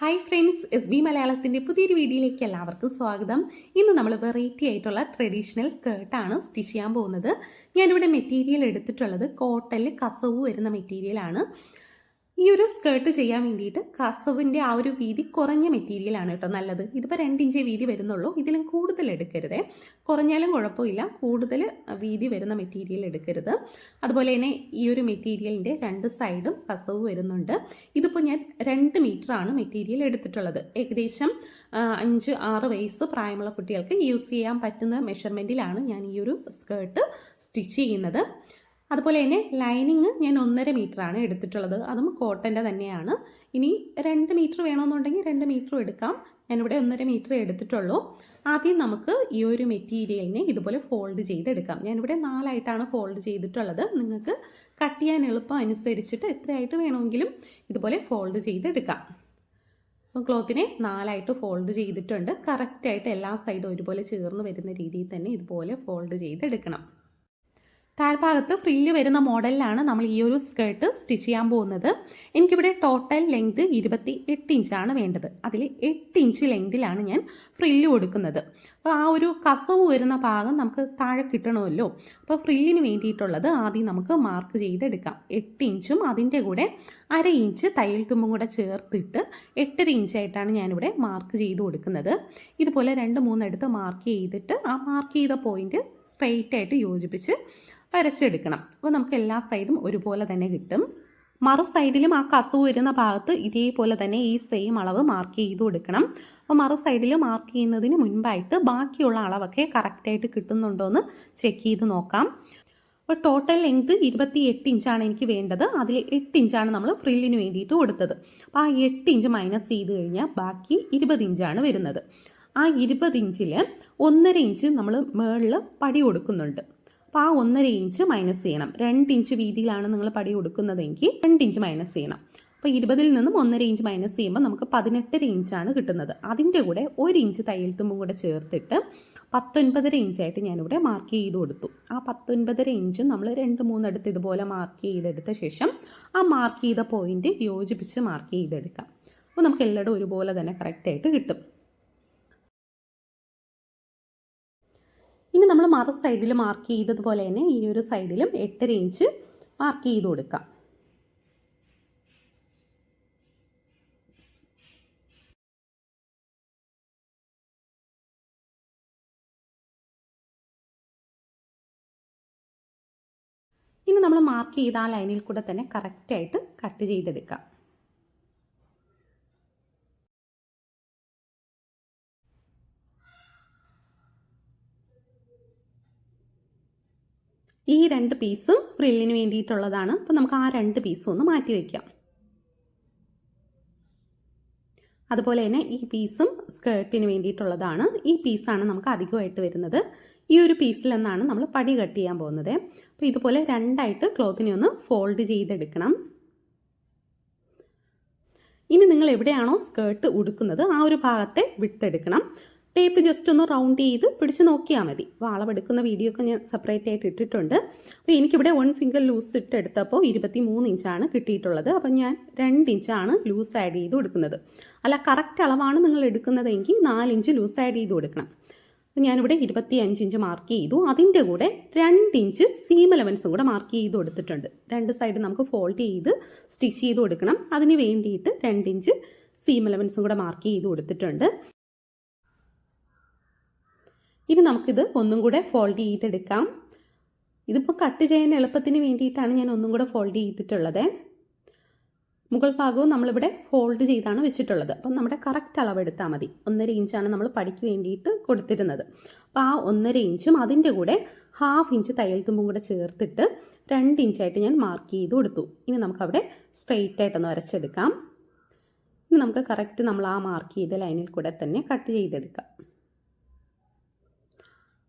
Hi friends S B മലയാളത്തിന്റെ പുതിയൊരു വീഡിയോയിലേക്ക് എല്ലാവർക്കും സ്വാഗതം. ഇന്ന് നമ്മൾ വെറൈറ്റി ആയിട്ടുള്ള ട്രഡീഷണൽ സ്കേർട്ടാണ് സ്റ്റിച്ച് ചെയ്യാൻ പോകുന്നത്. ഞാനിവിടെ മെറ്റീരിയൽ എടുത്തിട്ടുള്ളത് കോട്ടൽ കസവ് വരുന്ന മെറ്റീരിയലാണ് ഈ ഒരു സ്കേർട്ട് ചെയ്യാൻ വേണ്ടിയിട്ട് കസവിന്റെ ആ ഒരു വീതി കുറഞ്ഞ മെറ്റീരിയലാണ് കേട്ടോ നല്ലത്. ഇതിപ്പോൾ രണ്ടിഞ്ച് വീതി വരുന്നുള്ളൂ. ഇതിലും കൂടുതൽ എടുക്കരുതേ. കുറഞ്ഞാലും കുഴപ്പമില്ല. കൂടുതൽ വീതി വരുന്ന മെറ്റീരിയൽ എടുക്കരുത്. അതുപോലെ തന്നെ ഈ ഒരു മെറ്റീരിയലിന്റെ രണ്ട് സൈഡും കസവ് വരുന്നുണ്ട്. ഇതിപ്പോൾ ഞാൻ രണ്ട് ആണ് മെറ്റീരിയൽ എടുത്തിട്ടുള്ളത്. ഏകദേശം അഞ്ച് ആറ് വയസ്സ് പ്രായമുള്ള കുട്ടികൾക്ക് യൂസ് ചെയ്യാൻ പറ്റുന്ന മെഷർമെന്റിലാണ് ഞാൻ ഈ ഒരു സ്കേർട്ട് സ്റ്റിച്ച് ചെയ്യുന്നത്. അതുപോലെ തന്നെ ലൈനിങ് ഞാൻ ഒന്നര ആണ് എടുത്തിട്ടുള്ളത്. അതും കോട്ടന്റെ തന്നെയാണ്. ഇനി രണ്ട് മീറ്റർ വേണമെന്നുണ്ടെങ്കിൽ രണ്ട് മീറ്ററും എടുക്കാം. ഞാനിവിടെ ഒന്നര മീറ്റർ എടുത്തിട്ടുള്ളൂ. ആദ്യം നമുക്ക് ഈ ഒരു മെറ്റീരിയലിനെ ഇതുപോലെ ഫോൾഡ് ചെയ്തെടുക്കാം. ഞാനിവിടെ നാലായിട്ടാണ് ഫോൾഡ് ചെയ്തിട്ടുള്ളത്. നിങ്ങൾക്ക് കട്ട് ചെയ്യാൻ എളുപ്പം അനുസരിച്ചിട്ട് എത്രയായിട്ട് വേണമെങ്കിലും ഇതുപോലെ ഫോൾഡ് ചെയ്തെടുക്കാം. ക്ലോത്തിനെ നാലായിട്ട് ഫോൾഡ് ചെയ്തിട്ടുണ്ട്. കറക്റ്റായിട്ട് എല്ലാ സൈഡും ഒരുപോലെ ചേർന്ന് വരുന്ന രീതിയിൽ തന്നെ ഇതുപോലെ ഫോൾഡ് ചെയ്തെടുക്കണം. താഴ്ഭാഗത്ത് ഫ്രില്ല് വരുന്ന മോഡലിലാണ് നമ്മൾ ഈ ഒരു സ്കേർട്ട് സ്റ്റിച്ച് ചെയ്യാൻ പോകുന്നത്. എനിക്കിവിടെ ടോട്ടൽ ലെങ്ത് ഇരുപത്തി എട്ട് ഇഞ്ചാണ് വേണ്ടത്. അതിൽ എട്ട് ഇഞ്ച് ലെങ്തിലാണ് ഞാൻ ഫ്രില്ല് കൊടുക്കുന്നത്. അപ്പോൾ ആ ഒരു കസവ് വരുന്ന ഭാഗം നമുക്ക് താഴെ കിട്ടണമല്ലോ. അപ്പോൾ ഫ്രില്ലിന് വേണ്ടിയിട്ടുള്ളത് ആദ്യം നമുക്ക് മാർക്ക് ചെയ്തെടുക്കാം. എട്ട് ഇഞ്ചും അതിന്റെ കൂടെ അര ഇഞ്ച് തയ്യൽ തുമ്പും കൂടെ ചേർത്തിട്ട് എട്ടര ഇഞ്ചായിട്ടാണ് ഞാനിവിടെ മാർക്ക് ചെയ്ത് കൊടുക്കുന്നത്. ഇതുപോലെ രണ്ട് മൂന്നെടുത്ത് മാർക്ക് ചെയ്തിട്ട് ആ മാർക്ക് ചെയ്ത പോയിന്റ് സ്ട്രെയിറ്റ് ആയിട്ട് യോജിപ്പിച്ച് വരച്ചെടുക്കണം അപ്പോൾ നമുക്ക് എല്ലാ സൈഡും ഒരുപോലെ തന്നെ കിട്ടും. മറു സൈഡിലും ആ കസവ് വരുന്ന ഭാഗത്ത് ഇതേപോലെ തന്നെ ഈ സെയിം അളവ് മാർക്ക് ചെയ്ത് കൊടുക്കണം. അപ്പോൾ മറു സൈഡിൽ മാർക്ക് ചെയ്യുന്നതിന് മുൻപായിട്ട് ബാക്കിയുള്ള അളവൊക്കെ കറക്റ്റായിട്ട് കിട്ടുന്നുണ്ടോ എന്ന് ചെക്ക് ചെയ്ത് നോക്കാം. അപ്പോൾ ടോട്ടൽ ലെങ്ത് ഇരുപത്തി എട്ട് ഇഞ്ചാണ് എനിക്ക് വേണ്ടത്. അതിൽ എട്ട് ഇഞ്ചാണ് നമ്മൾ ഫ്രില്ലിന് വേണ്ടിയിട്ട് കൊടുത്തത്. അപ്പോൾ ആ എട്ട് ഇഞ്ച് മൈനസ് ചെയ്ത് കഴിഞ്ഞാൽ ബാക്കി ഇരുപത് ഇഞ്ചാണ് വരുന്നത്. ആ ഇരുപത് ഇഞ്ചിൽ ഒന്നര ഇഞ്ച് നമ്മൾ മുകളിൽ പടി കൊടുക്കുന്നുണ്ട്. അപ്പോൾ ആ ഒന്നര ഇഞ്ച് മൈനസ് ചെയ്യണം. രണ്ട് ഇഞ്ച് വീതിയിലാണ് നിങ്ങൾ പടി കൊടുക്കുന്നതെങ്കിൽ രണ്ട് ഇഞ്ച് മൈനസ് ചെയ്യണം. അപ്പോൾ ഇരുപതിൽ നിന്നും ഒന്നര ഇഞ്ച് മൈനസ് ചെയ്യുമ്പോൾ നമുക്ക് പതിനെട്ടര ഇഞ്ചാണ് കിട്ടുന്നത്. അതിന്റെ കൂടെ ഒരു ഇഞ്ച് തയ്യൽ തുമ്പും കൂടെ ചേർത്തിട്ട് പത്തൊൻപതര ഇഞ്ചായിട്ട് ഞാനിവിടെ മാർക്ക് ചെയ്ത് കൊടുത്തു. ആ പത്തൊൻപതര ഇഞ്ചും നമ്മൾ രണ്ട് മൂന്നെടുത്ത് ഇതുപോലെ മാർക്ക് ചെയ്തെടുത്ത ശേഷം ആ മാർക്ക് ചെയ്ത പോയിന്റ് യോജിപ്പിച്ച് മാർക്ക് ചെയ്തെടുക്കാം. അപ്പോൾ നമുക്ക് എല്ലായിടും ഒരുപോലെ തന്നെ കറക്റ്റായിട്ട് കിട്ടും. ഇനി നമ്മൾ മറു സൈഡിൽ മാർക്ക് ചെയ്തതുപോലെ തന്നെ ഈ ഒരു സൈഡിലും എട്ടര ഇഞ്ച് മാർക്ക് ചെയ്ത് കൊടുക്കാം. ഇനി നമ്മൾ മാർക്ക് ചെയ്ത ആ ലൈനിൽ കൂടെ തന്നെ കറക്റ്റായിട്ട് കട്ട് ചെയ്തെടുക്കാം. ഈ രണ്ട് പീസും ഫ്രില്ലിന് വേണ്ടിയിട്ടുള്ളതാണ്. അപ്പോൾ നമുക്ക് ആ രണ്ട് പീസും ഒന്ന് മാറ്റി വയ്ക്കാം അതുപോലെ തന്നെ ഈ പീസും സ്കേർട്ടിന് വേണ്ടിയിട്ടുള്ളതാണ്. ഈ പീസാണ് നമുക്ക് അധികമായിട്ട് വരുന്നത്. ഈ ഒരു പീസിൽ നിന്നാണ് നമ്മൾ പടി കട്ട് ചെയ്യാൻ പോകുന്നത്. അപ്പോൾ ഇതുപോലെ രണ്ടായിട്ട് ക്ലോത്തിനെ ഒന്ന് ഫോൾഡ് ചെയ്തെടുക്കണം. ഇനി നിങ്ങൾ എവിടെയാണോ സ്കേർട്ട് ഉടുക്കുന്നത് ആ ഒരു ഭാഗത്തെ വിട്ടെടുക്കണം ടേപ്പ് ജസ്റ്റ് ഒന്ന് റൗണ്ട് ചെയ്ത് പിടിച്ച് നോക്കിയാൽ മതി. വാളവെടുക്കുന്ന വീഡിയോ ഒക്കെ ഞാൻ സെപ്പറേറ്റ് ആയിട്ട് ഇട്ടിട്ടുണ്ട്. അപ്പോൾ എനിക്കിവിടെ വൺ ഫിംഗർ ലൂസ് ഇട്ടെടുത്തപ്പോൾ ഇരുപത്തി മൂന്ന് ഇഞ്ചാണ് കിട്ടിയിട്ടുള്ളത്. അപ്പോൾ ഞാൻ രണ്ട് ഇഞ്ചാണ് ലൂസ് ആഡ് ചെയ്ത് കൊടുക്കുന്നത്. അല്ല കറക്റ്റ് അളവാണ് നിങ്ങൾ എടുക്കുന്നതെങ്കിൽ നാല് ഇഞ്ച് ലൂസ് ആഡ് ചെയ്ത് കൊടുക്കണം. ഞാനിവിടെ ഇരുപത്തി അഞ്ച് ഇഞ്ച് മാർക്ക് ചെയ്തു. അതിന്റെ കൂടെ രണ്ട് ഇഞ്ച് സീം എലവൻസും കൂടെ മാർക്ക് ചെയ്ത് കൊടുത്തിട്ടുണ്ട്. രണ്ട് സൈഡ് നമുക്ക് ഫോൾഡ് ചെയ്ത് സ്റ്റിച്ച് ചെയ്ത് കൊടുക്കണം. അതിന് വേണ്ടിയിട്ട് രണ്ട് ഇഞ്ച് സീം എലവൻസും കൂടെ മാർക്ക് ചെയ്ത് കൊടുത്തിട്ടുണ്ട്. ഇനി നമുക്കിത് ഒന്നും കൂടെ ഫോൾഡ് ചെയ്തെടുക്കാം. ഇതിപ്പോൾ കട്ട് ചെയ്യാൻ എളുപ്പത്തിന് വേണ്ടിയിട്ടാണ് ഞാൻ ഒന്നും കൂടെ ഫോൾഡ് ചെയ്തിട്ടുള്ളത്. മുകൾ ഭാഗവും നമ്മളിവിടെ ഫോൾഡ് ചെയ്താണ് വെച്ചിട്ടുള്ളത്. അപ്പം നമ്മുടെ കറക്റ്റ് അളവ് എടുത്താൽ മതി. ഒന്നര ഇഞ്ചാണ് നമ്മൾ പടിക്ക് വേണ്ടിയിട്ട് കൊടുത്തിരുന്നത്. അപ്പോൾ ആ ഒന്നര ഇഞ്ചും അതിന്റെ കൂടെ ഹാഫ് ഇഞ്ച് തയ്യൽ തുമ്പും കൂടെ ചേർത്തിട്ട് രണ്ട് ഇഞ്ചായിട്ട് ഞാൻ മാർക്ക് ചെയ്ത് കൊടുത്തു. ഇനി നമുക്കവിടെ സ്ട്രെയിറ്റ് ആയിട്ടൊന്ന് വരച്ചെടുക്കാം. ഇനി നമുക്ക് കറക്റ്റ് നമ്മൾ ആ മാർക്ക് ചെയ്ത ലൈനിൽ കൂടെ തന്നെ കട്ട് ചെയ്തെടുക്കാം.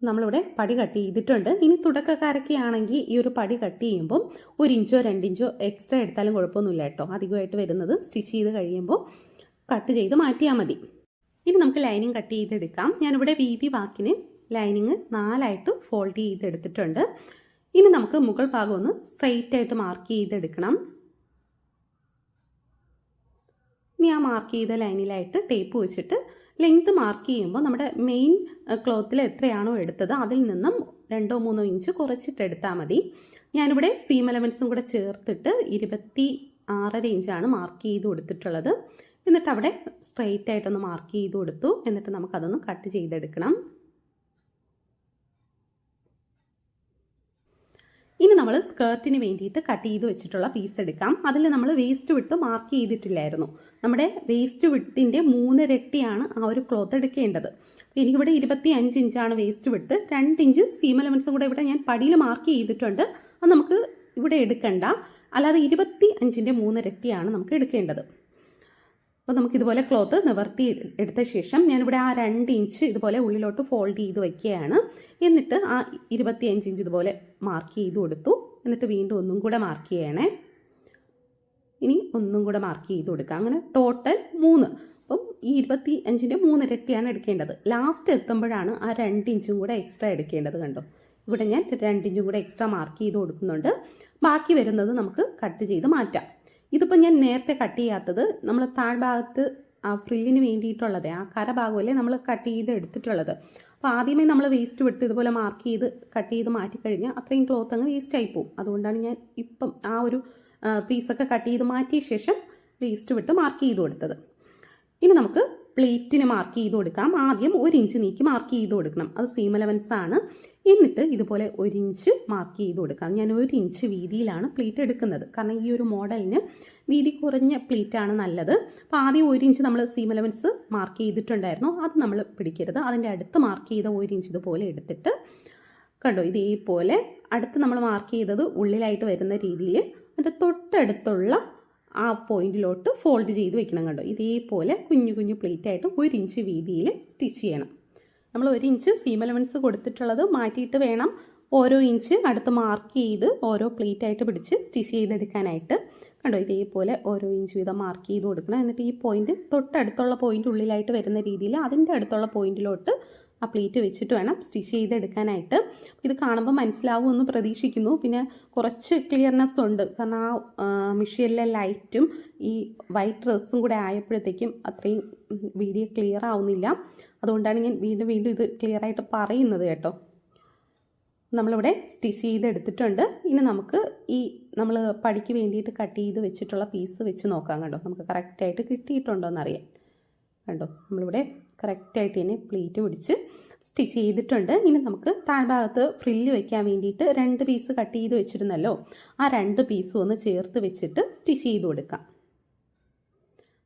നമ്മളിവിടെ പടി കട്ട് ചെയ്തിട്ടുണ്ട്. ഇനി തുടക്കക്കാരൊക്കെ ആണെങ്കിൽ ഈ ഒരു പടി കട്ട് ചെയ്യുമ്പോൾ ഒരു ഇഞ്ചോ രണ്ടിഞ്ചോ എക്സ്ട്രാ എടുത്താലും കുഴപ്പമൊന്നുമില്ല കേട്ടോ. അധികമായിട്ട് വരുന്നത് സ്റ്റിച്ച് ചെയ്ത് കഴിയുമ്പോൾ കട്ട് ചെയ്ത് മാറ്റിയാൽ മതി. ഇനി നമുക്ക് ലൈനിങ് കട്ട് ചെയ്തെടുക്കാം. ഞാനിവിടെ വീതി വാക്കിന് ലൈനിങ് നാലായിട്ട് ഫോൾഡ് ചെയ്തെടുത്തിട്ടുണ്ട്. ഇനി നമുക്ക് മുകൾ ഭാഗം ഒന്ന് സ്ട്രെയിറ്റ് ആയിട്ട് മാർക്ക് ചെയ്തെടുക്കണം. ഇനി ആ മാർക്ക് ചെയ്ത ലൈനിലായിട്ട് ടേപ്പ് വെച്ചിട്ട് ലെങ്ത് മാർക്ക് ചെയ്യുമ്പോൾ നമ്മുടെ മെയിൻ ക്ലോത്തിൽ എത്രയാണോ എടുത്തത് അതിൽ നിന്നും രണ്ടോ മൂന്നോ ഇഞ്ച് കുറച്ചിട്ട് എടുത്താൽ മതി. ഞാനിവിടെ സീം എലമെൻസും കൂടെ ചേർത്തിട്ട് ഇരുപത്തി ആറര ഇഞ്ചാണ് മാർക്ക് ചെയ്ത് കൊടുത്തിട്ടുള്ളത്. എന്നിട്ട് അവിടെ സ്ട്രെയിറ്റ് ആയിട്ടൊന്ന് മാർക്ക് ചെയ്ത് കൊടുത്തു. എന്നിട്ട് നമുക്കതൊന്ന് കട്ട് ചെയ്തെടുക്കണം. ഇനി നമ്മൾ സ്കേർട്ടിന് വേണ്ടിയിട്ട് കട്ട് ചെയ്ത് വെച്ചിട്ടുള്ള പീസ് എടുക്കാം. അതിൽ നമ്മൾ വേസ്റ്റ് വിട്ട് മാർക്ക് ചെയ്തിട്ടില്ലായിരുന്നു. നമ്മുടെ വേസ്റ്റ് വിട്ടിന്റെ മൂന്നിരട്ടിയാണ് ആ ഒരു ക്ലോത്ത് എടുക്കേണ്ടത്. എനിക്കിവിടെ ഇരുപത്തി അഞ്ച് ഇഞ്ചാണ് വേസ്റ്റ് വിട്ട് രണ്ട് ഇഞ്ച് സീം എലമെൻസും കൂടെ ഇവിടെ ഞാൻ പടിയിൽ മാർക്ക് ചെയ്തിട്ടുണ്ട്. അത് നമുക്ക് ഇവിടെ എടുക്കണ്ട. അല്ലാതെ ഇരുപത്തി അഞ്ചിന്റെ മൂന്നിരട്ടിയാണ് നമുക്ക് എടുക്കേണ്ടത്. അപ്പോൾ നമുക്ക് ഇതുപോലെ ക്ലോത്ത് നിവർത്തി എടുത്ത ശേഷം ഞാനിവിടെ ആ രണ്ട് ഇഞ്ച് ഇതുപോലെ ഉള്ളിലോട്ട് ഫോൾഡ് ചെയ്ത് വയ്ക്കുകയാണ് എന്നിട്ട് ആ ഇരുപത്തി അഞ്ച് ഇഞ്ച് ഇതുപോലെ മാർക്ക് ചെയ്ത് കൊടുത്തു. എന്നിട്ട് വീണ്ടും ഒന്നും കൂടെ മാർക്ക് ചെയ്യണേ. ഇനി ഒന്നും കൂടെ മാർക്ക് ചെയ്ത് കൊടുക്കുക അങ്ങനെ ടോട്ടൽ മൂന്ന്. അപ്പം ഈ ഇരുപത്തി അഞ്ചിന്റെ മൂന്നിരട്ടിയാണ് എടുക്കേണ്ടത്. ലാസ്റ്റ് എത്തുമ്പോഴാണ് ആ രണ്ട് ഇഞ്ചും കൂടെ എക്സ്ട്രാ എടുക്കേണ്ടത് കണ്ടോ? ഇവിടെ ഞാൻ രണ്ട് ഇഞ്ചും കൂടെ എക്സ്ട്രാ മാർക്ക് ചെയ്ത് കൊടുക്കുന്നുണ്ട്. ബാക്കി വരുന്നത് നമുക്ക് കട്ട് ചെയ്ത് മാറ്റാം. ഇതിപ്പോൾ ഞാൻ നേരത്തെ കട്ട് ചെയ്യാത്തത് നമ്മൾ താഴ്ഭാഗത്ത് ആ ഫ്രില്ലിന് വേണ്ടിയിട്ടുള്ളത് ആ കര ഭാഗമല്ലേ നമ്മൾ കട്ട് ചെയ്ത് എടുത്തിട്ടുള്ളത്. അപ്പോൾ ആദ്യമേ നമ്മൾ വേസ്റ്റ് വിട്ട് ഇതുപോലെ മാർക്ക് ചെയ്ത് കട്ട് ചെയ്ത് മാറ്റിക്കഴിഞ്ഞാൽ അത്രയും ക്ലോത്ത് അങ്ങ് വേസ്റ്റ് ആയി പോകും അതുകൊണ്ടാണ് ഞാൻ ഇപ്പം ആ ഒരു പീസൊക്കെ കട്ട് ചെയ്ത് മാറ്റിയ ശേഷം വേസ്റ്റ് വിട്ട് മാർക്ക് ചെയ്ത് കൊടുത്തത്. ഇനി നമുക്ക് പ്ലേറ്റിന് മാർക്ക് ചെയ്ത് കൊടുക്കാം. ആദ്യം ഒരു ഇഞ്ച് നീക്കി മാർക്ക് ചെയ്ത് കൊടുക്കണം. അത് സീം ആണ്. എന്നിട്ട് ഇതുപോലെ ഒരു ഇഞ്ച് മാർക്ക് ചെയ്ത് കൊടുക്കാം. ഞാൻ ഒരു ഇഞ്ച് വീതിയിലാണ് പ്ലേറ്റ് എടുക്കുന്നത്. കാരണം ഈ ഒരു മോഡലിന് വീതി കുറഞ്ഞ പ്ലേറ്റ് ആണ് നല്ലത്. അപ്പോൾ ആദ്യം ഒരു ഇഞ്ച് നമ്മൾ സീം എലവൻസ് മാർക്ക് ചെയ്തിട്ടുണ്ടായിരുന്നു. അത് നമ്മൾ പിടിക്കരുത്. അതിന്റെ അടുത്ത് മാർക്ക് ചെയ്ത ഒരു ഇഞ്ച് ഇതുപോലെ എടുത്തിട്ട് കണ്ടോ ഇതേപോലെ അടുത്ത് നമ്മൾ മാർക്ക് ചെയ്തത് ഉള്ളിലായിട്ട് വരുന്ന രീതിയിൽ അതിന്റെ തൊട്ടടുത്തുള്ള ആ പോയിന്റിലോട്ട് ഫോൾഡ് ചെയ്ത് വെക്കണം കണ്ടോ. ഇതേപോലെ കുഞ്ഞു കുഞ്ഞു പ്ലേറ്റ് ആയിട്ട് ഒരു ഇഞ്ച് വീതിയിൽ സ്റ്റിച്ച് ചെയ്യണം. നമ്മൾ ഒരു ഇഞ്ച് സീം എലമെന്റ്സ് കൊടുത്തിട്ടുള്ളത് മാറ്റിയിട്ട് വേണം ഓരോ ഇഞ്ച് അടുത്ത് മാർക്ക് ചെയ്ത് ഓരോ പ്ലേറ്റ് ആയിട്ട് പിടിച്ച് സ്റ്റിച്ച് ചെയ്തെടുക്കാനായിട്ട്. കണ്ടോ ഇതേപോലെ ഓരോ ഇഞ്ച് വീതം മാർക്ക് ചെയ്ത് കൊടുക്കണം. എന്നിട്ട് ഈ പോയിന്റ് തൊട്ടടുത്തുള്ള പോയിന്റ് ഉള്ളിലായിട്ട് വരുന്ന രീതിയിൽ അതിന്റെ അടുത്തുള്ള പോയിന്റിലോട്ട് ആ പ്ലേറ്റ് വെച്ചിട്ട് വേണം സ്റ്റിച്ച് ചെയ്തെടുക്കാനായിട്ട്. ഇത് കാണുമ്പോൾ മനസ്സിലാവുമെന്ന് പ്രതീക്ഷിക്കുന്നു. പിന്നെ കുറച്ച് ക്ലിയർനെസ് ഉണ്ട്. കാരണം ആ മെഷീനിലെ ലൈറ്റും ഈ വൈറ്റ് ഡ്രസ്സും കൂടെ ആയപ്പോഴത്തേക്കും അത്രയും വീഡിയോ ക്ലിയർ ആവുന്നില്ല. അതുകൊണ്ടാണ് ഞാൻ വീണ്ടും വീണ്ടും ഇത് ക്ലിയർ ആയിട്ട് പറയുന്നത് കേട്ടോ. നമ്മളിവിടെ സ്റ്റിച്ച് ചെയ്തെടുത്തിട്ടുണ്ട്. ഇനി നമുക്ക് ഈ നമ്മൾ പടിക്ക് വേണ്ടിയിട്ട് കട്ട് ചെയ്ത് വെച്ചിട്ടുള്ള പീസ് വെച്ച് നോക്കാം കണ്ടോ? നമുക്ക് കറക്റ്റായിട്ട് കിട്ടിയിട്ടുണ്ടോ എന്നറിയാം കണ്ടോ? നമ്മളിവിടെ കറക്റ്റായിട്ട് തന്നെ പ്ലേറ്റ് പിടിച്ച് സ്റ്റിച്ച് ചെയ്തിട്ടുണ്ട്. ഇനി നമുക്ക് താഴ്ഭാഗത്ത് ഫ്രില്ല് വെക്കാൻ വേണ്ടിയിട്ട് രണ്ട് പീസ് കട്ട് ചെയ്ത് വെച്ചിരുന്നല്ലോ ആ രണ്ട് പീസും ഒന്ന് ചേർത്ത് വെച്ചിട്ട് സ്റ്റിച്ച് ചെയ്ത് കൊടുക്കാം.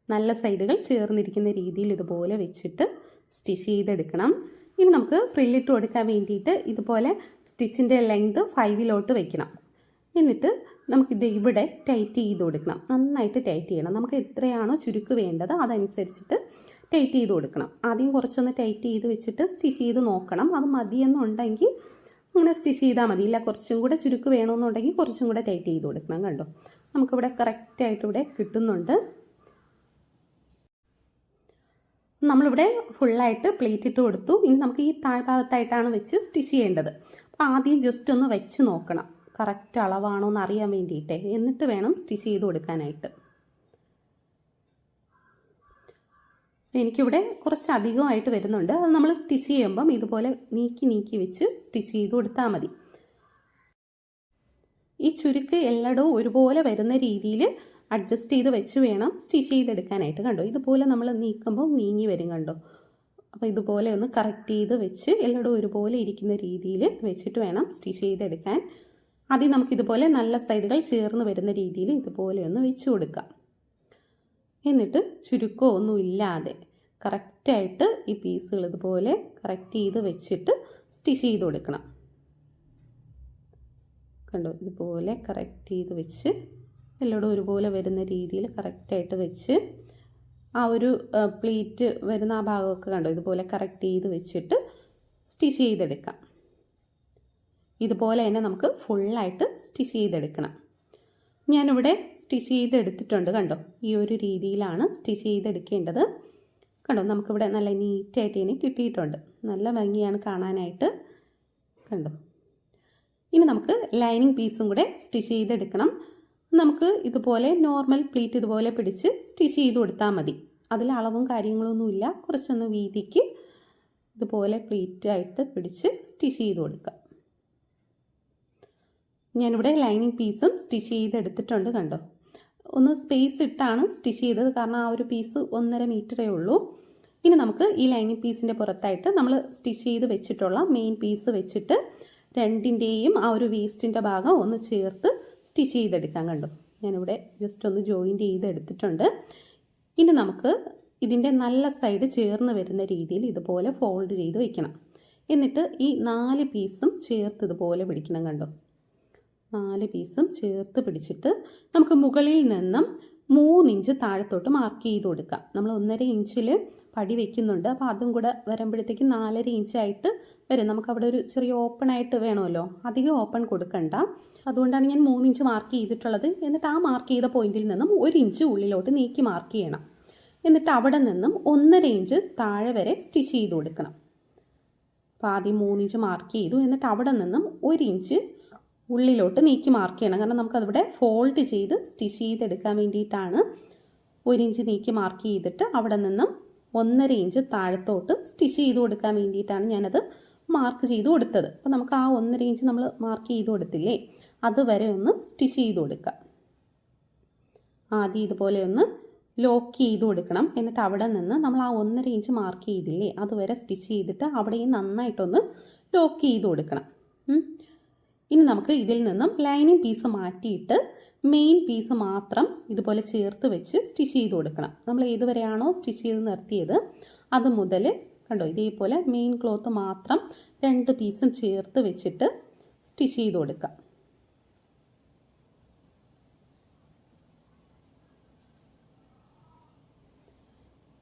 നല്ല സൈഡുകൾ ചേർന്നിരിക്കുന്ന രീതിയിൽ ഇതുപോലെ വെച്ചിട്ട് സ്റ്റിച്ച് ചെയ്തെടുക്കണം. ഇനി നമുക്ക് ഫ്രില്ലിട്ട് കൊടുക്കാൻ വേണ്ടിയിട്ട് ഇതുപോലെ സ്റ്റിച്ചിന്റെ ലെങ്ത് ഫൈവിലോട്ട് വെക്കണം. എന്നിട്ട് നമുക്കിത് ഇവിടെ ടൈറ്റ് ചെയ്ത് കൊടുക്കണം. നന്നായിട്ട് ടൈറ്റ് ചെയ്യണം. നമുക്ക് എത്രയാണോ ചുരുക്ക് വേണ്ടത് അതനുസരിച്ചിട്ട് ടൈറ്റ് ചെയ്ത് കൊടുക്കണം. ആദ്യം കുറച്ചൊന്ന് ടൈറ്റ് ചെയ്ത് വെച്ചിട്ട് സ്റ്റിച്ച് ചെയ്ത് നോക്കണം. അത് മതിയെന്നുണ്ടെങ്കിൽ അങ്ങനെ സ്റ്റിച്ച് ചെയ്താൽ മതി. ഇല്ല കുറച്ചും കൂടെ ചുരുക്ക് വേണമെന്നുണ്ടെങ്കിൽ കുറച്ചും കൂടെ ടൈറ്റ് ചെയ്ത് കൊടുക്കണം കണ്ടോ? നമുക്കിവിടെ കറക്റ്റായിട്ട് ഇവിടെ കിട്ടുന്നുണ്ട്. നമ്മളിവിടെ ഫുള്ളായിട്ട് പ്ലേറ്റ് ഇട്ട് കൊടുത്തു. ഇനി നമുക്ക് ഈ താഴ്ഭാഗത്തായിട്ടാണ് വെച്ച് സ്റ്റിച്ച് ചെയ്യേണ്ടത്. അപ്പോൾ ആദ്യം ജസ്റ്റ് ഒന്ന് വെച്ച് നോക്കണം. കറക്റ്റ് അളവാണോ എന്ന് അറിയാൻ വേണ്ടിയിട്ടേ. എന്നിട്ട് വേണം സ്റ്റിച്ച് ചെയ്ത് കൊടുക്കാനായിട്ട്. എനിക്കിവിടെ കുറച്ച് അധികമായിട്ട് വരുന്നുണ്ട്. അത് നമ്മൾ സ്റ്റിച്ച് ചെയ്യുമ്പം ഇതുപോലെ നീക്കി നീക്കി വെച്ച് സ്റ്റിച്ച് ചെയ്ത് കൊടുത്താൽ മതി. ഈ ചുരുക്ക് എല്ലായിടവും ഒരുപോലെ വരുന്ന രീതിയിൽ അഡ്ജസ്റ്റ് ചെയ്ത് വെച്ച് വേണം സ്റ്റിച്ച് ചെയ്തെടുക്കാനായിട്ട്. കണ്ടോ? ഇതുപോലെ നമ്മൾ നീക്കുമ്പോൾ നീങ്ങി വരും കണ്ടോ? അപ്പോൾ ഇതുപോലെ ഒന്ന് കറക്റ്റ് ചെയ്ത് വെച്ച് എല്ലായിടവും ഒരുപോലെ ഇരിക്കുന്ന രീതിയിൽ വെച്ചിട്ട് വേണം സ്റ്റിച്ച് ചെയ്തെടുക്കാൻ. ആദ്യം നമുക്കിതുപോലെ നല്ല സൈഡുകൾ ചേർന്ന് വരുന്ന രീതിയിൽ ഇതുപോലെ ഒന്ന് വെച്ച് കൊടുക്കാം. എന്നിട്ട് ചുരുക്കോ ഒന്നും ഇല്ലാതെ കറക്റ്റായിട്ട് ഈ പീസുകൾ ഇതുപോലെ കറക്റ്റ് ചെയ്ത് വെച്ചിട്ട് സ്റ്റിച്ച് ചെയ്ത് കൊടുക്കണം. കണ്ടോ? ഇതുപോലെ കറക്റ്റ് ചെയ്ത് വെച്ച് എല്ലായിടും ഒരുപോലെ വരുന്ന രീതിയിൽ കറക്റ്റായിട്ട് വെച്ച് ആ ഒരു പ്ലീറ്റ് വരുന്ന ആ ഭാഗമൊക്കെ കണ്ടോ? ഇതുപോലെ കറക്റ്റ് ചെയ്ത് വെച്ചിട്ട് സ്റ്റിച്ച് ചെയ്തെടുക്കാം. ഇതുപോലെ തന്നെ നമുക്ക് ഫുള്ളായിട്ട് സ്റ്റിച്ച് ചെയ്തെടുക്കണം. ഞാനിവിടെ സ്റ്റിച്ച് ചെയ്തെടുത്തിട്ടുണ്ട് കണ്ടോ? ഈ ഒരു രീതിയിലാണ് സ്റ്റിച്ച് ചെയ്തെടുക്കേണ്ടത്. കണ്ടോ? നമുക്കിവിടെ നല്ല നീറ്റായിട്ട് ഇനി കിട്ടിയിട്ടുണ്ട്. നല്ല ഭംഗിയാണ് കാണാനായിട്ട്. കണ്ടോ? ഇനി നമുക്ക് ലൈനിങ് പീസും കൂടെ സ്റ്റിച്ച് ചെയ്തെടുക്കണം. നമുക്ക് ഇതുപോലെ നോർമൽ പ്ലീറ്റ് ഇതുപോലെ പിടിച്ച് സ്റ്റിച്ച് ചെയ്ത് കൊടുത്താൽ മതി. അതിൽ അളവും കാര്യങ്ങളൊന്നുമില്ല കുറച്ചൊന്ന് വീതിക്ക് ഇതുപോലെ പ്ലീറ്റായിട്ട് പിടിച്ച് സ്റ്റിച്ച് ചെയ്ത് കൊടുക്കാം. ഞാനിവിടെ ലൈനിങ് പീസും സ്റ്റിച്ച് ചെയ്തെടുത്തിട്ടുണ്ട് കണ്ടോ? ഒന്ന് സ്പേസ് ഇട്ടാണ് സ്റ്റിച്ച് ചെയ്തത്. കാരണം ആ ഒരു പീസ് ഒന്നര മീറ്ററേ ഉള്ളൂ. ഇനി നമുക്ക് ഈ ലൈനിങ് പീസിന്റെ പുറത്തായിട്ട് നമ്മൾ സ്റ്റിച്ച് ചെയ്ത് വെച്ചിട്ടുള്ള മെയിൻ പീസ് വെച്ചിട്ട് രണ്ടിന്റെയും ആ ഒരു വേസ്റ്റിന്റെ ഭാഗം ഒന്ന് ചേർത്ത് സ്റ്റിച്ച് ചെയ്തെടുക്കാൻ കണ്ടു? ഞാനിവിടെ ജസ്റ്റ് ഒന്ന് ജോയിന്റ് ചെയ്തെടുത്തിട്ടുണ്ട്. ഇനി നമുക്ക് ഇതിന്റെ നല്ല സൈഡ് ചേർന്ന് വരുന്ന രീതിയിൽ ഇതുപോലെ ഫോൾഡ് ചെയ്ത് വെക്കണം. എന്നിട്ട് ഈ നാല് പീസും ചേർത്ത് ഇതുപോലെ പിടിക്കണം കണ്ടോ? നാല് പീസും ചേർത്ത് പിടിച്ചിട്ട് നമുക്ക് മുകളിൽ നിന്നും മൂന്നിഞ്ച് താഴത്തോട്ട് മാർക്ക് ചെയ്ത് കൊടുക്കാം. നമ്മൾ ഒന്നര ഇഞ്ചിൽ പടി വെക്കുന്നുണ്ട്. അപ്പോൾ അതും കൂടെ വരുമ്പോഴത്തേക്ക് നാലര ഇഞ്ചായിട്ട് വരും. നമുക്ക് അവിടെ ഒരു ചെറിയ ഓപ്പൺ ആയിട്ട് വേണമല്ലോ. അധികം ഓപ്പൺ കൊടുക്കണ്ട. അതുകൊണ്ടാണ് ഞാൻ മൂന്നിഞ്ച് മാർക്ക് ചെയ്തിട്ടുള്ളത്. എന്നിട്ട് ആ മാർക്ക് ചെയ്ത പോയിന്റിൽ നിന്നും ഒരു ഇഞ്ച് ഉള്ളിലോട്ട് നീക്കി മാർക്ക് ചെയ്യണം. എന്നിട്ട് അവിടെ നിന്നും ഒന്നര ഇഞ്ച് താഴെ വരെ സ്റ്റിച്ച് ചെയ്ത് കൊടുക്കണം. അപ്പോൾ ആദ്യം മൂന്നിഞ്ച് മാർക്ക് ചെയ്തു. എന്നിട്ട് അവിടെ നിന്നും ഒരു ഇഞ്ച് ഉള്ളിലോട്ട് നീക്കി മാർക്ക് ചെയ്യണം. കാരണം നമുക്കതിവിടെ ഫോൾഡ് ചെയ്ത് സ്റ്റിച്ച് ചെയ്തെടുക്കാൻ വേണ്ടിയിട്ടാണ്. ഒരു ഇഞ്ച് നീക്കി മാർക്ക് ചെയ്തിട്ട് അവിടെ നിന്നും ഒന്നര ഇഞ്ച് താഴത്തോട്ട് സ്റ്റിച്ച് ചെയ്ത് കൊടുക്കാൻ വേണ്ടിയിട്ടാണ് ഞാനത് മാർക്ക് ചെയ്ത് കൊടുത്തത്. അപ്പോൾ നമുക്ക് ആ ഒന്നര ഇഞ്ച് നമ്മൾ മാർക്ക് ചെയ്ത് കൊടുത്തില്ലേ? അതുവരെ ഒന്ന് സ്റ്റിച്ച് ചെയ്ത് കൊടുക്കുക. ആദ്യം ഇതുപോലെ ഒന്ന് ലോക്ക് ചെയ്ത് കൊടുക്കണം. എന്നിട്ട് അവിടെ നിന്ന് നമ്മൾ ആ ഒന്നര ഇഞ്ച് മാർക്ക് ചെയ്തില്ലേ? അതുവരെ സ്റ്റിച്ച് ചെയ്തിട്ട് അവിടെയും നന്നായിട്ടൊന്ന് ലോക്ക് ചെയ്ത് കൊടുക്കണം. ഇനി നമുക്ക് ഇതിൽ നിന്നും ലൈനിങ് പീസ് മാറ്റിയിട്ട് മെയിൻ പീസ് മാത്രം ഇതുപോലെ ചേർത്ത് വെച്ച് സ്റ്റിച്ച് ചെയ്ത് കൊടുക്കണം. നമ്മൾ ഏതുവരെയാണോ സ്റ്റിച്ച് ചെയ്ത് നിർത്തിയത് അത് മുതൽ കണ്ടോ ഇതേപോലെ മെയിൻ ക്ലോത്ത് മാത്രം രണ്ട് പീസും ചേർത്ത് വെച്ചിട്ട് സ്റ്റിച്ച് ചെയ്ത് കൊടുക്കാം.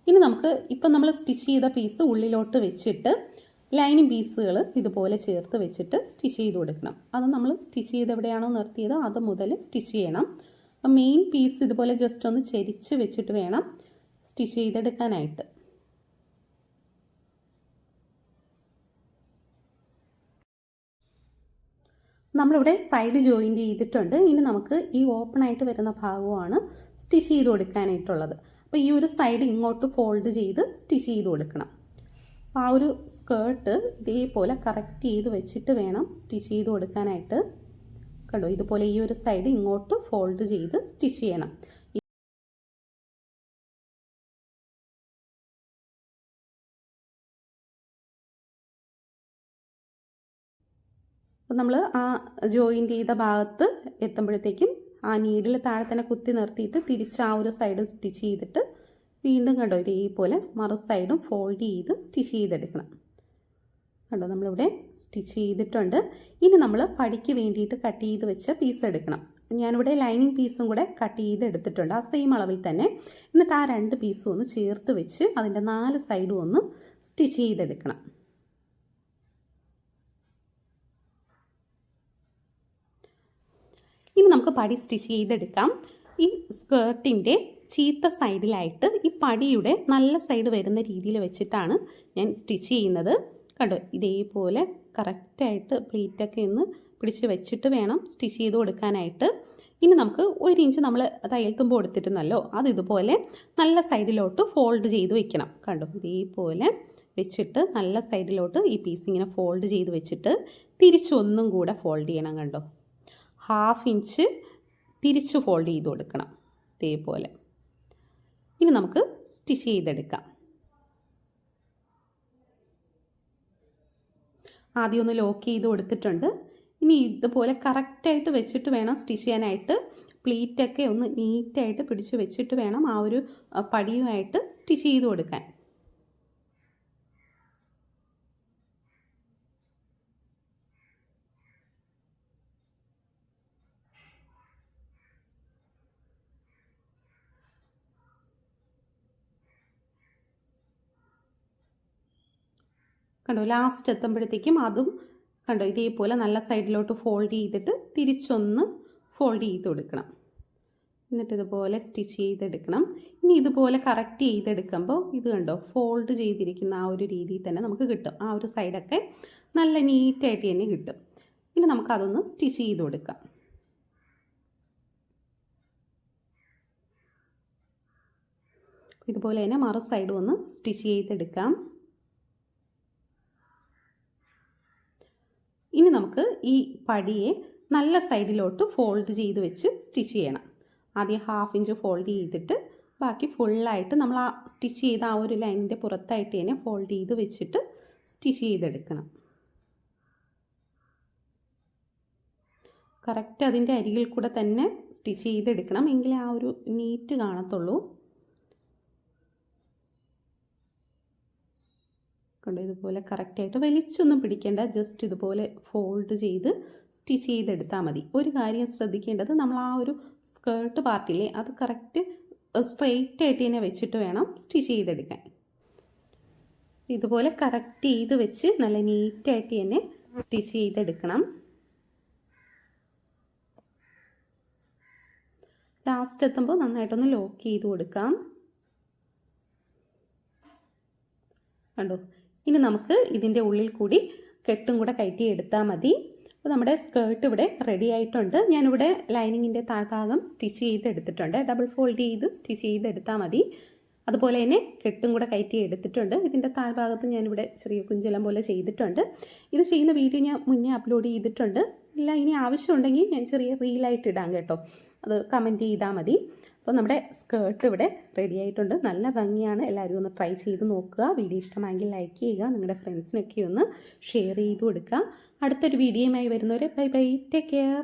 ഇനി നമുക്ക് ഇപ്പം നമ്മൾ സ്റ്റിച്ച് ചെയ്ത പീസ് ഉള്ളിലോട്ട് വെച്ചിട്ട് ലൈനിങ് പീസുകൾ ഇതുപോലെ ചേർത്ത് വെച്ചിട്ട് സ്റ്റിച്ച് ചെയ്ത് കൊടുക്കണം. അത് നമ്മൾ സ്റ്റിച്ച് ചെയ്ത് എവിടെയാണോ നിർത്തിയത് അത് മുതൽ സ്റ്റിച്ച് ചെയ്യണം. മെയിൻ പീസ് ഇതുപോലെ ജസ്റ്റ് ഒന്ന് ചരിച്ച് വെച്ചിട്ട് വേണം സ്റ്റിച്ച് ചെയ്തെടുക്കാനായിട്ട്. നമ്മളിവിടെ സൈഡ് ജോയിന്റ് ചെയ്തിട്ടുണ്ട്. ഇനി നമുക്ക് ഈ ഓപ്പൺ ആയിട്ട് വരുന്ന ഭാഗമാണ് സ്റ്റിച്ച് ചെയ്ത് കൊടുക്കാനായിട്ടുള്ളത്. അപ്പോൾ ഈ ഒരു സൈഡ് ഇങ്ങോട്ട് ഫോൾഡ് ചെയ്ത് സ്റ്റിച്ച് ചെയ്ത് കൊടുക്കണം. ആ ഒരു സ്കേർട്ട് ഇതേപോലെ കറക്റ്റ് ചെയ്ത് വെച്ചിട്ട് വേണം സ്റ്റിച്ച് ചെയ്ത് കൊടുക്കാനായിട്ട്. കണ്ടോ? ഇതുപോലെ ഈ ഒരു സൈഡ് ഇങ്ങോട്ട് ഫോൾഡ് ചെയ്ത് സ്റ്റിച്ച് ചെയ്യണം. അപ്പം നമ്മൾ ആ ജോയിന്റ് ചെയ്ത ഭാഗത്ത് എത്തുമ്പോഴത്തേക്കും ആ നീഡിൽ താഴെ തന്നെ കുത്തി നിർത്തിയിട്ട് തിരിച്ച് ആ ഒരു സൈഡ് സ്റ്റിച്ച് ചെയ്തിട്ട് വീണ്ടും കണ്ടോ ഇതേപോലെ മറു സൈഡും ഫോൾഡ് ചെയ്ത് സ്റ്റിച്ച് ചെയ്തെടുക്കണം. കണ്ടോ നമ്മളിവിടെ സ്റ്റിച്ച് ചെയ്തിട്ടുണ്ട്. ഇനി നമ്മൾ പടിക്ക് വേണ്ടിയിട്ട് കട്ട് ചെയ്ത് വെച്ച പീസ് എടുക്കണം. ഞാനിവിടെ ലൈനിങ് പീസും കൂടെ കട്ട് ചെയ്ത് എടുത്തിട്ടുണ്ട് ആ സെയിം അളവിൽ തന്നെ. എന്നിട്ട് ആ രണ്ട് പീസും ഒന്ന് ചേർത്ത് വെച്ച് അതിന്റെ നാല് സൈഡും ഒന്ന് സ്റ്റിച്ച് ചെയ്തെടുക്കണം. ഇനി നമുക്ക് പടി സ്റ്റിച്ച് ചെയ്തെടുക്കാം. ഈ സ്കേർട്ടിന്റെ ചീത്ത സൈഡിലായിട്ട് ഈ പടിയുടെ നല്ല സൈഡ് വരുന്ന രീതിയിൽ വെച്ചിട്ടാണ് ഞാൻ സ്റ്റിച്ച് ചെയ്യുന്നത്. കണ്ടോ? ഇതേപോലെ കറക്റ്റായിട്ട് പ്ലീറ്റൊക്കെ ഒന്ന് പിടിച്ച് വെച്ചിട്ട് വേണം സ്റ്റിച്ച് ചെയ്ത് കൊടുക്കാനായിട്ട്. ഇനി നമുക്ക് ഒരു ഇഞ്ച് നമ്മൾ തയ്യൽ തുമ്പ് കൊടുത്തിട്ടുണ്ടല്ലോ അത് ഇതുപോലെ നല്ല സൈഡിലോട്ട് ഫോൾഡ് ചെയ്ത് വെക്കണം. കണ്ടോ? ഇതേപോലെ വെച്ചിട്ട് നല്ല സൈഡിലോട്ട് ഈ പീസ് ഇങ്ങനെ ഫോൾഡ് ചെയ്ത് വെച്ചിട്ട് തിരിച്ചൊന്നും കൂടെ ഫോൾഡ് ചെയ്യണം കണ്ടോ? ഹാഫ് ഇഞ്ച് തിരിച്ച് ഫോൾഡ് ചെയ്ത് കൊടുക്കണം. ഇതേപോലെ. ഇനി നമുക്ക് സ്റ്റിച്ച് ചെയ്തെടുക്കാം. ആദ്യം ഒന്ന് ലോക്ക് ചെയ്ത് കൊടുത്തിട്ടുണ്ട്. ഇനി ഇതുപോലെ കറക്റ്റായിട്ട് വെച്ചിട്ട് വേണം സ്റ്റിച്ച് ചെയ്യാനായിട്ട്. പ്ലീറ്റൊക്കെ ഒന്ന് നീറ്റായിട്ട് പിടിച്ച് വെച്ചിട്ട് വേണം ആ ഒരു പടിയുമായിട്ട് സ്റ്റിച്ച് ചെയ്ത് കൊടുക്കാൻ. കണ്ടോ ലാസ്റ്റ് എത്തുമ്പോഴത്തേക്കും അതും കണ്ടോ ഇതേപോലെ നല്ല സൈഡിലോട്ട് ഫോൾഡ് ചെയ്തിട്ട് തിരിച്ചൊന്ന് ഫോൾഡ് ചെയ്ത് കൊടുക്കണം. എന്നിട്ട് ഇതുപോലെ സ്റ്റിച്ച് ചെയ്തെടുക്കണം. ഇനി ഇതുപോലെ കറക്റ്റ് ചെയ്തെടുക്കുമ്പോൾ ഇത് കണ്ടോ ഫോൾഡ് ചെയ്തിരിക്കുന്ന ആ ഒരു രീതിയിൽ തന്നെ നമുക്ക് കിട്ടും. ആ ഒരു സൈഡൊക്കെ നല്ല നീറ്റായിട്ട് തന്നെ കിട്ടും. ഇനി നമുക്കതൊന്ന് സ്റ്റിച്ച് ചെയ്ത് കൊടുക്കാം. ഇതുപോലെ തന്നെ മറു സൈഡും ഒന്ന് സ്റ്റിച്ച് ചെയ്തെടുക്കാം. ഇനി നമുക്ക് ഈ പടിയെ നല്ല സൈഡിലോട്ട് ഫോൾഡ് ചെയ്ത് വെച്ച് സ്റ്റിച്ച് ചെയ്യണം. ആദ്യം ഹാഫ് ഇഞ്ച് ഫോൾഡ് ചെയ്തിട്ട് ബാക്കി ഫുള്ളായിട്ട് നമ്മൾ ആ സ്റ്റിച്ച് ചെയ്ത ആ ഒരു ലൈനിന്റെ പുറത്തായിട്ട് തന്നെ ഫോൾഡ് ചെയ്ത് വെച്ചിട്ട് സ്റ്റിച്ച് ചെയ്തെടുക്കണം. കറക്റ്റ് അതിന്റെ അരികിൽ കൂടെ തന്നെ സ്റ്റിച്ച് ചെയ്തെടുക്കണം. എങ്കിലേ ആ ഒരു നീറ്റ് കാണത്തുള്ളൂ. കണ്ടോ? ഇതുപോലെ കറക്റ്റായിട്ട് വലിച്ചൊന്നും പിടിക്കേണ്ട. ജസ്റ്റ് ഇതുപോലെ ഫോൾഡ് ചെയ്ത് സ്റ്റിച്ച് ചെയ്തെടുത്താൽ മതി. ഒരു കാര്യം ശ്രദ്ധിക്കേണ്ടത് നമ്മൾ ആ ഒരു സ്കേർട്ട് പാർട്ടില്ലേ അത് കറക്റ്റ് സ്ട്രെയിറ്റ് ആയിട്ട് തന്നെ വെച്ചിട്ട് വേണം സ്റ്റിച്ച് ചെയ്തെടുക്കാൻ. ഇതുപോലെ കറക്റ്റ് ചെയ്ത് വെച്ച് നല്ല നീറ്റായിട്ട് തന്നെ സ്റ്റിച്ച് ചെയ്തെടുക്കണം. ലാസ്റ്റ് എത്തുമ്പോൾ നന്നായിട്ടൊന്ന് ലോക്ക് ചെയ്ത് കൊടുക്കാം. കണ്ടോ? ഇനി നമുക്ക് ഇതിന്റെ ഉള്ളിൽ കൂടി കെട്ടും കൂടെ കയറ്റി എടുത്താൽ മതി. അപ്പോൾ നമ്മുടെ സ്കേർട്ട് ഇവിടെ റെഡി ആയിട്ടുണ്ട്. ഞാനിവിടെ ലൈനിങ്ങിന്റെ താഴ്ഭാഗം സ്റ്റിച്ച് ചെയ്തെടുത്തിട്ടുണ്ട്. ഡബിൾ ഫോൾഡ് ചെയ്ത് സ്റ്റിച്ച് ചെയ്തെടുത്താൽ മതി. അതുപോലെ തന്നെ കെട്ടും കൂടെ കയറ്റി എടുത്തിട്ടുണ്ട്. ഇതിന്റെ താഴ്ഭാഗത്ത് ഞാനിവിടെ ചെറിയ കുഞ്ചലം പോലെ ചെയ്തിട്ടുണ്ട്. ഇത് ചെയ്യുന്ന വീഡിയോ ഞാൻ മുന്നേ അപ്ലോഡ് ചെയ്തിട്ടുണ്ട്. ഇല്ല ഇനി ആവശ്യമുണ്ടെങ്കിൽ ഞാൻ ചെറിയ റീലായിട്ട് ഇടാം കേട്ടോ. അത് കമന്റ് ചെയ്താൽ മതി. അപ്പോൾ നമ്മുടെ സ്കേർട്ട് ഇവിടെ റെഡി ആയിട്ടുണ്ട്. നല്ല ഭംഗിയാണ്. എല്ലാവരും ഒന്ന് ട്രൈ ചെയ്ത് നോക്കുക. വീഡിയോ ഇഷ്ടമായെങ്കിൽ ലൈക്ക് ചെയ്യുക. നിങ്ങളുടെ ഫ്രണ്ട്സിനൊക്കെ ഒന്ന് ഷെയർ ചെയ്ത് കൊടുക്കുക. അടുത്തൊരു വീഡിയോയുമായി വരുന്നവരെ ബൈ ബൈ ടേക്ക് കെയർ